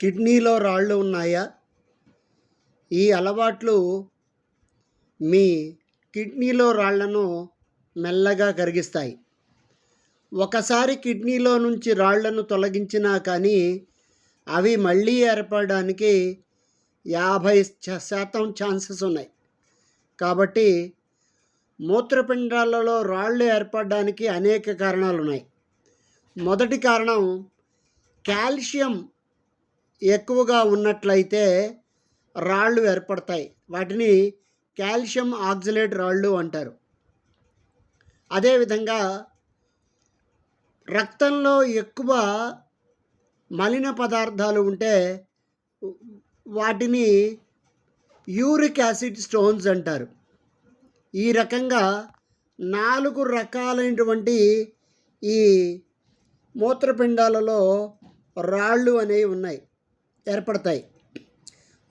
కిడ్నీలో రాళ్ళు ఉన్నాయా? ఈ అలవాట్లు మీ కిడ్నీలో రాళ్ళను మెల్లగా కరిగిస్తాయి. ఒకసారి కిడ్నీలో నుంచి రాళ్ళను తొలగించినా కానీ అవి మళ్ళీ ఏర్పడడానికి యాభై చ- శాతం ఛాన్సెస్ ఉన్నాయి. కాబట్టి మూత్రపిండాలలో రాళ్ళు ఏర్పడడానికి అనేక కారణాలు ఉన్నాయి మొదటి కారణం కాల్షియం ఎక్కువగా ఉన్నట్లయితే రాళ్ళు ఏర్పడతాయి. వాటిని కాల్షియం ఆక్సిలేట్ రాళ్ళు అంటారు. అదేవిధంగా రక్తంలో ఎక్కువ మలిన పదార్థాలు ఉంటే వాటిని యూరిక్ యాసిడ్ స్టోన్స్ అంటారు. ఈ రకంగా నాలుగు రకాలైనటువంటి ఈ మూత్రపిండాలలో రాళ్ళు అనేవి ఉన్నాయి. ఏర్పడతాయి.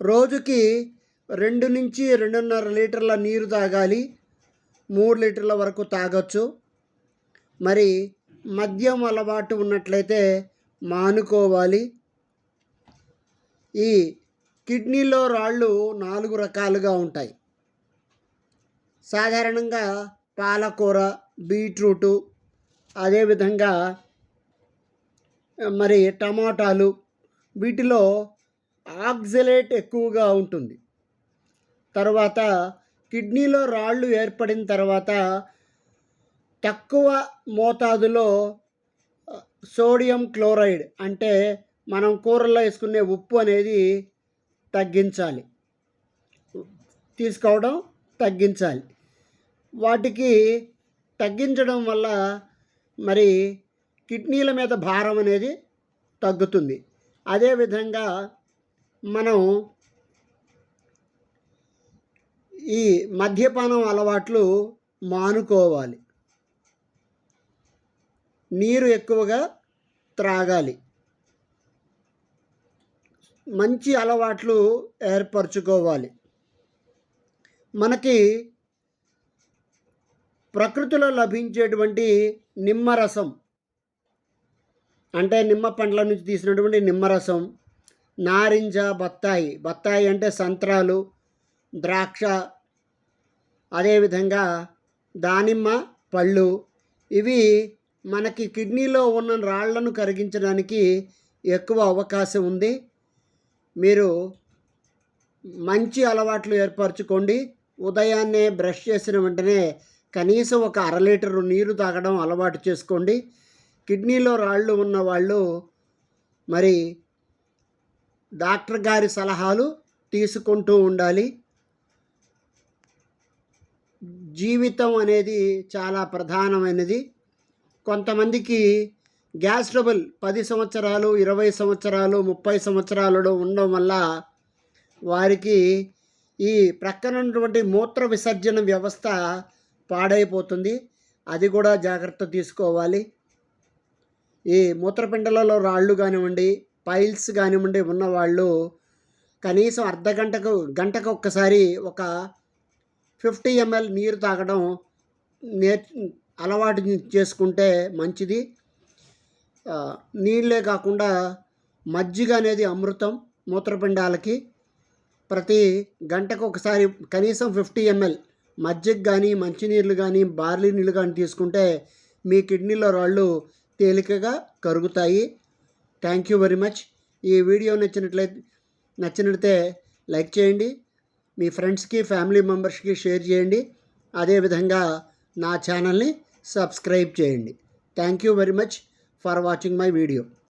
రోజుకి రెండు నుంచి రెండున్నర లీటర్ల నీరు తాగాలి. మూడు లీటర్ల వరకు తాగొచ్చు. మరి మద్యం అలవాటు ఉన్నట్లయితే మానుకోవాలి. ఈ కిడ్నీలో రాళ్ళు నాలుగు రకాలుగా ఉంటాయి. సాధారణంగా పాలకూర బీట్రూటు అదేవిధంగా మరి టమాటాలు వీటిలో ఆక్సిలేట్ ఎక్కువగా ఉంటుంది. తర్వాత కిడ్నీలో రాళ్ళు ఏర్పడిన తర్వాత తక్కువ మోతాదులో సోడియం క్లోరైడ్ అంటే మనం కూరల్లో వేసుకునే ఉప్పు అనేది తగ్గించాలి. తీసుకోవడం తగ్గించాలి. వాటికి తగ్గించడం వల్ల మరి కిడ్నీల మీద భారం అనేది తగ్గుతుంది. అదేవిధంగా మనం ఈ మద్యపానం అలవాట్లు మానుకోవాలి. నీరు ఎక్కువగా త్రాగాలి. మంచి అలవాట్లు ఏర్పరచుకోవాలి. మనకి ప్రకృతిలో లభించేటువంటి నిమ్మరసం అంటే నిమ్మ పండ్ల నుంచి తీసినటువంటి నిమ్మరసం నారింజ బత్తాయి. బత్తాయి అంటే సంత్రాలు ద్రాక్ష అదేవిధంగా దానిమ్మ పళ్ళు. ఇవి మనకి కిడ్నీలో ఉన్న రాళ్ళను కరిగించడానికి ఎక్కువ అవకాశం ఉంది. మీరు మంచి అలవాట్లు ఏర్పరచుకోండి. ఉదయాన్నే బ్రష్ చేసిన వెంటనే కనీసం ఒక అర లీటరు నీరు తాగడం అలవాటు చేసుకోండి. కిడ్నీలో రాళ్ళు ఉన్న వాళ్ళు మరి డాక్టర్ గారి సలహాలు తీసుకుంటూ ఉండాలి. జీవితం అనేది చాలా ప్రధానమైనది. కొంతమందికి గ్యాస్ ట్రబుల్ పది సంవత్సరాలు ఇరవై సంవత్సరాలు ముప్పై సంవత్సరాలలో ఉండడం వల్ల వారికి ఈ ప్రక్కనటువంటి మూత్ర విసర్జన వ్యవస్థ పాడైపోతుంది. అది కూడా జాగ్రత్త తీసుకోవాలి. ఈ మూత్రపిండలలో రాళ్ళు కానివ్వండి పైల్స్ కానివ్వండి ఉన్నవాళ్ళు కనీసం అర్ధ గంటకు గంటకు ఒక్కసారి ఒక ఫిఫ్టీ ఎంఎల్ నీరు తాగడం నేర్ అలవాటు చేసుకుంటే మంచిది. నీళ్ళే కాకుండా మజ్జిగ అనేది అమృతం మూత్రపిండాలకి ప్రతి గంటకు ఒకసారి కనీసం ఫిఫ్టీ ఎంఎల్ మజ్జిగ కానీ మంచినీళ్ళు కానీ బార్లీ నీళ్ళు కానీ తీసుకుంటే మీ కిడ్నీలో రాళ్ళు తేలికగా కరుగుతాయి. థ్యాంక్ యూ వెరీ మచ్ ఈ వీడియో నచ్చినట్లయితే నచ్చినట్లయితే లైక్ చేయండి. మీ ఫ్రెండ్స్కి ఫ్యామిలీ మెంబర్స్కి షేర్ చేయండి. అదేవిధంగా నా ఛానల్ని సబ్స్క్రైబ్ చేయండి. Thank you very much for watching my video